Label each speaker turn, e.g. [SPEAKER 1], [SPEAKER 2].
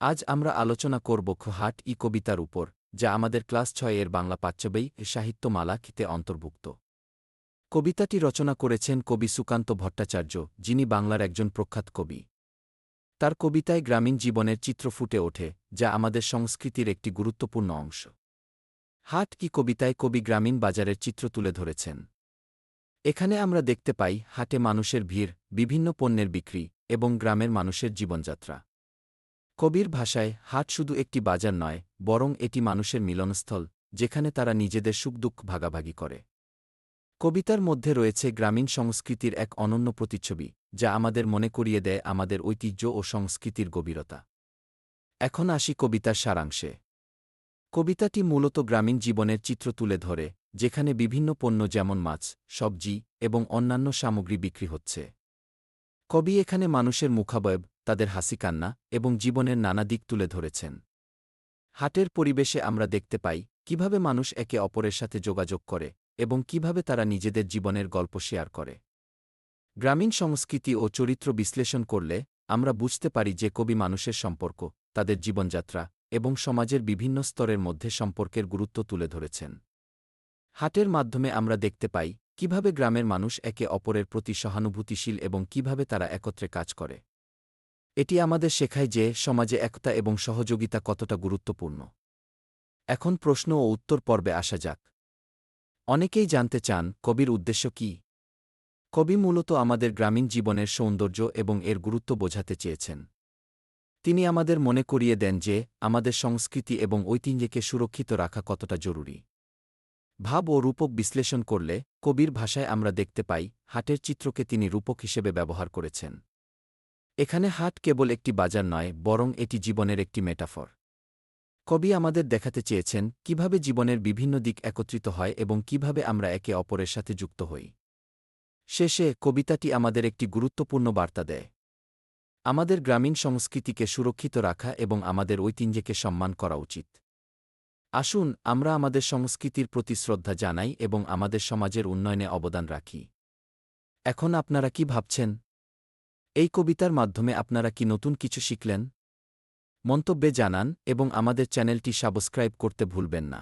[SPEAKER 1] আজ আমরা আলোচনা করব হাট ই কবিতার উপর, যা আমাদের ক্লাস ছয় এর বাংলা পাচ্যবেই সাহিত্যমালা খিতে অন্তর্ভুক্ত। কবিতাটি রচনা করেছেন কবি সুকান্ত ভট্টাচার্য, যিনি বাংলার একজন প্রখ্যাত কবি। তার কবিতায় গ্রামীণ জীবনের চিত্র ফুটে ওঠে, যা আমাদের সংস্কৃতির একটি গুরুত্বপূর্ণ অংশ। হাট কি কবিতায় কবি গ্রামীণ বাজারের চিত্র তুলে ধরেছেন। এখানে আমরা দেখতে পাই হাটে মানুষের ভিড়, বিভিন্ন পণ্যের বিক্রি এবং গ্রামের মানুষের জীবনযাত্রা। কবির ভাষায় হাট শুধু একটি বাজার নয়, বরং এটি মানুষের মিলনস্থল, যেখানে তারা নিজেদের সুখ দুঃখ ভাগাভাগি করে। কবিতার মধ্যে রয়েছে গ্রামীণ সংস্কৃতির এক অনন্য প্রতিচ্ছবি, যা আমাদের মনে করিয়ে দেয় আমাদের ঐতিহ্য ও সংস্কৃতির গভীরতা। এখন আসি কবিতার সারাংশে। কবিতাটি মূলত গ্রামীণ জীবনের চিত্র তুলে ধরে, যেখানে বিভিন্ন পণ্য যেমন মাছ, সবজি এবং অন্যান্য সামগ্রী বিক্রি হচ্ছে। কবি এখানে মানুষের মুখাবয়ব তাদের হাসি কান্না এবং জীবনের নানা দিক তুলে ধরেছেন। হাটের পরিবেশে আমরা দেখতে পাই কীভাবে মানুষ একে অপরের সাথে যোগাযোগ করে এবং কীভাবে তারা নিজেদের জীবনের গল্প শেয়ার করে। গ্রামীণ সংস্কৃতি ও চরিত্র বিশ্লেষণ করলে আমরা বুঝতে পারি যে কবি মানুষের সম্পর্ক, তাদের জীবনযাত্রা এবং সমাজের বিভিন্ন স্তরের মধ্যে সম্পর্কের গুরুত্ব তুলে ধরেছেন। হাটের মাধ্যমে আমরা দেখতে পাই কীভাবে গ্রামের মানুষ একে অপরের প্রতি সহানুভূতিশীল এবং কীভাবে তারা একত্রে কাজ করে। এটি আমাদের শেখায় যে সমাজে একতা এবং সহযোগিতা কতটা গুরুত্বপূর্ণ। এখন প্রশ্ন ও উত্তর পর্বে আসা যাক। অনেকেই জানতে চান, কবির উদ্দেশ্য কি? কবি মূলত আমাদের গ্রামীণ জীবনের সৌন্দর্য এবং এর গুরুত্ব বোঝাতে চেয়েছেন। তিনি আমাদের মনে করিয়ে দেন যে আমাদের সংস্কৃতি এবং ঐতিহ্যকে সুরক্ষিত রাখা কতটা জরুরি। ভাব ও রূপক বিশ্লেষণ করলে কবির ভাষায় আমরা দেখতে পাই, হাটের চিত্রকে তিনি রূপক হিসেবে ব্যবহার করেছেন। এখানে হাট কেবল একটি বাজার নয়, বরং এটি জীবনের একটি মেটাফর। কবি আমাদের দেখাতে চেয়েছেন কীভাবে জীবনের বিভিন্ন দিক একত্রিত হয় এবং কীভাবে আমরা একে অপরের সাথে যুক্ত হই। শেষে কবিতাটি আমাদের একটি গুরুত্বপূর্ণ বার্তা দেয়। আমাদের গ্রামীণ সংস্কৃতিকে সুরক্ষিত রাখা এবং আমাদের ঐতিহ্যকে সম্মান করা উচিত। আসুন আমরা আমাদের সংস্কৃতির প্রতি শ্রদ্ধা জানাই এবং আমাদের সমাজের উন্নয়নে অবদান রাখি। এখন আপনারা কি ভাবছেন? এই কবিতার মাধ্যমে আপনারা কি নতুন কিছু শিখলেন? মন্তব্যে জানান এবং আমাদের চ্যানেলটি সাবস্ক্রাইব করতে ভুলবেন না।